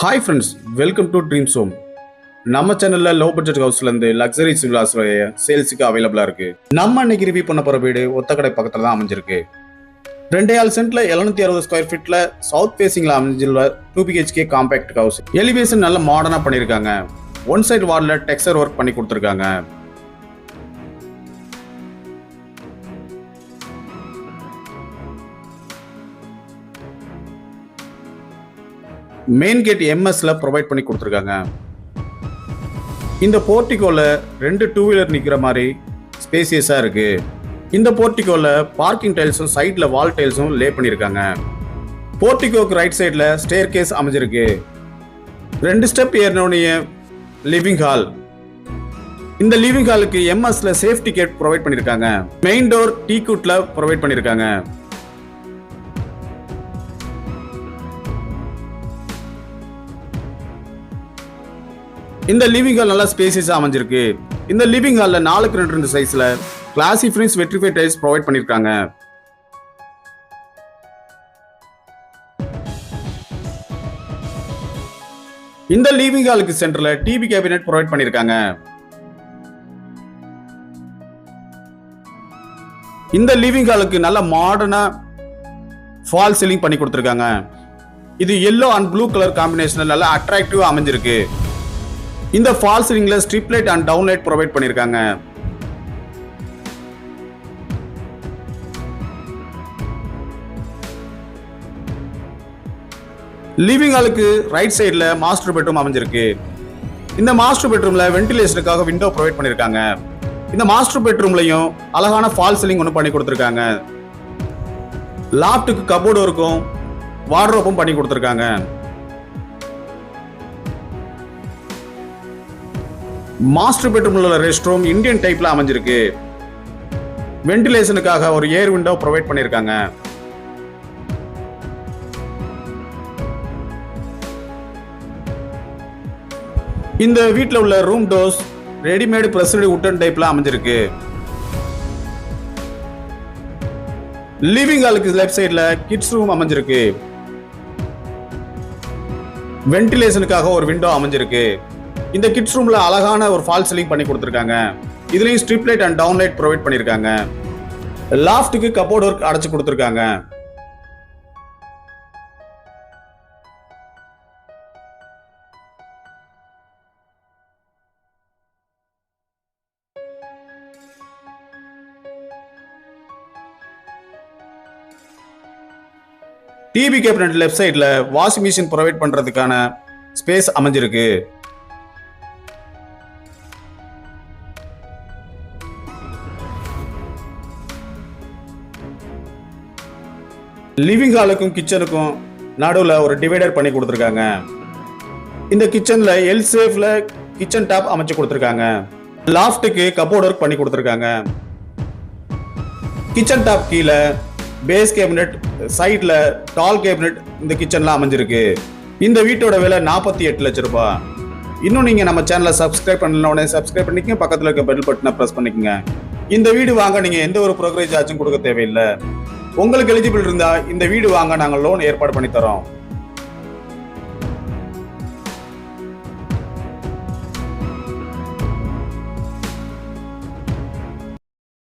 Hi friends welcome to dreams home நம்ம சேனல்ல low budget ஹவுஸ்ல இருந்து லக்ஸரி சிவிலாஸ் சேல்ஸுக்கு அவைலபிளா இருக்கு. நம்ம அன்னைக்கு ரிவ்யூ பண்ண போற வீடு ஒத்தக்கடை பக்கத்துல தான் அமைஞ்சிருக்கு. ரெண்டே ஆள் சென்ட்ல எழுநூத்தி அறுபது ஸ்கொயர் ஃபீட்ல சவுத் பேசிங்ல அமைஞ்சுள்ள two BHK compact house elevation நல்ல மாடர்னா பண்ணிருக்காங்க ஒன் சைடு வார்டில் டெக்ஸ்சர் ஒர்க் பண்ணி கொடுத்துருக்காங்க. மெயின் கேட் எம்எஸ்ல ப்ரொவைட் பண்ணி கொடுத்துருக்காங்க. இந்த போர்ட்டிகோல ரெண்டு டூ வீலர் நிற்கிற மாதிரி ஸ்பேசியஸாக இருக்கு. இந்த போர்ட்டிகோல பார்க்கிங் டைல்ஸும் சைட்ல வால் டைல்ஸும் லே பண்ணியிருக்காங்க. போர்ட்டிகோக்கு ரைட் சைடில் ஸ்டேர் கேஸ் அமைஞ்சிருக்கு. ரெண்டு ஸ்டெப் ஏறினோடைய லிவிங் ஹால் இந்த லிவிங் ஹாலுக்கு எம்எஸ்ல சேஃப்டி கேட் ப்ரொவைட் பண்ணியிருக்காங்க. மெயின் டோர் டீ குட்ல ப்ரொவைட் பண்ணியிருக்காங்க. இந்த லிவிங் ஹால் நல்லா ஸ்பேசியஸாக அமைஞ்சிருக்கு. இந்த லிவிங் ஹாலில் நாலுக்கு ரெண்டு ரெண்டு சைஸில் classy finish vitrified tiles provide பண்ணியிருக்காங்க இந்த லீவிங் ஹாலுக்கு சென்டர்ல டிவி கேபினெட் ப்ரொவைட் பண்ணிருக்காங்க. இந்த லீவிங் ஹாலுக்கு நல்ல மாடர்னா ஃபால் சீலிங் பண்ணி கொடுத்துருக்காங்க. இது yellow and blue colour combination நல்லா அட்ராக்டிவா அமைஞ்சிருக்கு. இந்த fall ரிங்கில் strip light and down light provide பண்ணிருக்காங்க. லிவிங் ஹாலுக்கு ரைட் சைடில் மாஸ்டர் பெட்ரூம் அமைஞ்சிருக்கு. இந்த மாஸ்டர் பெட்ரூமில் வென்டிலேஷனுக்காக விண்டோ ப்ரொவைட் பண்ணியிருக்காங்க இந்த மாஸ்டர் பெட்ரூம்லையும் அழகான ஃபால் சீலிங் ஒன்று பண்ணி கொடுத்துருக்காங்க. லாப்டுக்கு கபோர்டு இருக்கும் வார்ட்ரோப்பும் பண்ணி கொடுத்துருக்காங்க. மாஸ்டர் பெட்ரூம்ல உள்ள ரெஸ்ட் ரூம் இந்தியன் டைப்ல அமைஞ்சிருக்கு. வென்டிலேஷனுக்காக ஒரு ஏர் விண்டோ ப்ரொவைட் பண்ணியிருக்காங்க. இந்த வீட்டில் உள்ள room doors readymade pressed wooden டைப்ல அமைஞ்சிருக்கு. லிவிங் ஹாலுக்கு லெஃப்ட் சைடில் கிட்ஸ் ரூம் அமைஞ்சிருக்கு. வென்டிலேஷனுக்காக ஒரு விண்டோ அமைஞ்சிருக்கு. இந்த கிட்ஸ் ரூம்ல அழகான ஒரு ஃபால் சீலிங் பண்ணி கொடுத்துருக்காங்க. இதுலயும் strip light and down light provide பண்ணிருக்காங்க லாஃப்ட்டுக்கு கபோர்ட் ஒர்க் அடைச்சு கொடுத்துருக்காங்க. டிவி கேபினட் லெஃப்ட் சைடில் வாஷிங் மிஷின் ப்ரொவைட் பண்ணுறதுக்கான ஸ்பேஸ் அமைஞ்சிருக்கு. லிவிங் ஹாலுக்கும் கிச்சனுக்கும் நடுவில் ஒரு டிவைடர் பண்ணி கொடுத்துருக்காங்க. இந்த கிச்சனில் எல் சேஃபில் கிச்சன் டாப் அமைச்சு கொடுத்துருக்காங்க. லாஃப்ட்டுக்கு கபோர்ட் ஒர்க் பண்ணி கொடுத்துருக்காங்க. கிச்சன் டாப் கீழே பேஸ் கேபினெட் சைடில் டால் கேபினெட் இந்த கிச்சன்லாம் அமைஞ்சிருக்கு. இந்த வீட்டோட விலை நாற்பத்தி எட்டு லட்ச ரூபாய் இன்னும் நீங்கள் நம்ம சேனலை சப்ஸ்கிரைப் பண்ணல உடனே சப்ஸ்கிரைப் பண்ணிக்கங்க. பக்கத்தில் இருக்க பெல் பட்டனை ப்ரெஸ் பண்ணிக்கோங்க. இந்த வீடு வாங்க நீங்கள் எந்த ஒரு ப்ரோக்ரேஜ் ஆச்சும் கொடுக்க தேவையில்லை. உங்களுக்கு எலிஜிபிள் இருந்தா இந்த வீடு வாங்க நாங்கள் லோன் ஏற்பாடு பண்ணி தரோம்.